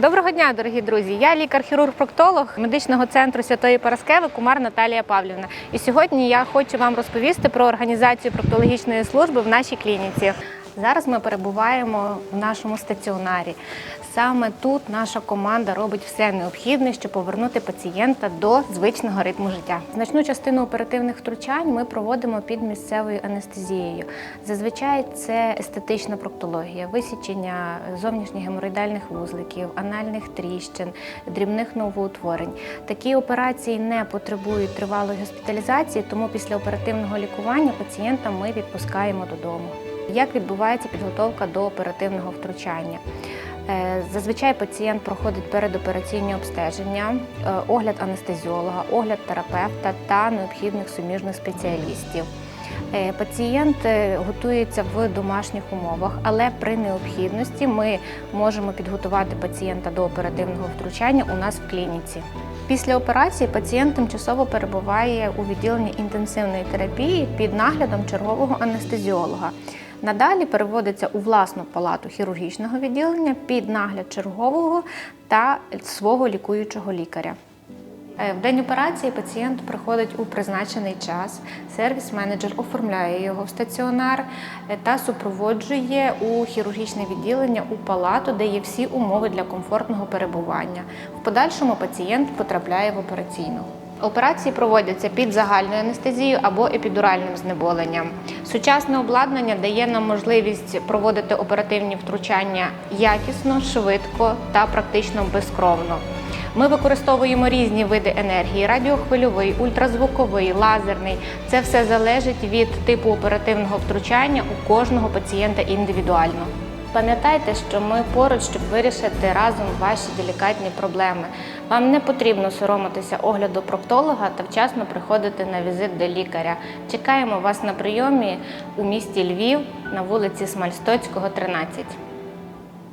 Доброго дня, дорогі друзі! Я лікар-хірург-проктолог медичного центру Святої Параскеви Кумар Наталія Павлівна. І сьогодні я хочу вам розповісти про організацію проктологічної служби в нашій клініці. Зараз ми перебуваємо в нашому стаціонарі. Саме тут наша команда робить все необхідне, щоб повернути пацієнта до звичного ритму життя. Значну частину оперативних втручань ми проводимо під місцевою анестезією. Зазвичай це естетична проктологія, висічення зовнішніх геморроїдальних вузликів, анальних тріщин, дрібних новоутворень. Такі операції не потребують тривалої госпіталізації, тому після оперативного лікування пацієнта ми відпускаємо додому. Як відбувається підготовка до оперативного втручання? Е, Зазвичай пацієнт проходить передопераційні обстеження, е, огляд анестезіолога, огляд терапевта та необхідних суміжних спеціалістів. Е, Пацієнт готується в домашніх умовах, але при необхідності ми можемо підготувати пацієнта до оперативного втручання у нас в клініці. Після операції пацієнт тимчасово перебуває у відділенні інтенсивної терапії під наглядом чергового анестезіолога. Надалі переводиться у власну палату хірургічного відділення під нагляд чергового та свого лікуючого лікаря. Е, В день операції пацієнт приходить у призначений час. Сервіс-менеджер оформляє його в стаціонар е, та супроводжує у хірургічне відділення у палату, де є всі умови для комфортного перебування. В подальшому пацієнт потрапляє в операційну. Операції проводяться під загальною анестезією або епідуральним знеболенням. Сучасне обладнання дає нам можливість проводити оперативні втручання якісно, швидко та практично безкровно. Ми використовуємо різні види енергії: радіохвильовий, ультразвуковий, лазерний. Це все залежить від типу оперативного втручання у кожного пацієнта індивідуально. Пам'ятайте, що ми поруч, щоб вирішити разом ваші делікатні проблеми. Вам не потрібно соромитися огляду проктолога та вчасно приходити на візит до лікаря. Чекаємо вас на прийомі у місті Львів на вулиці Смальстоцького, 13.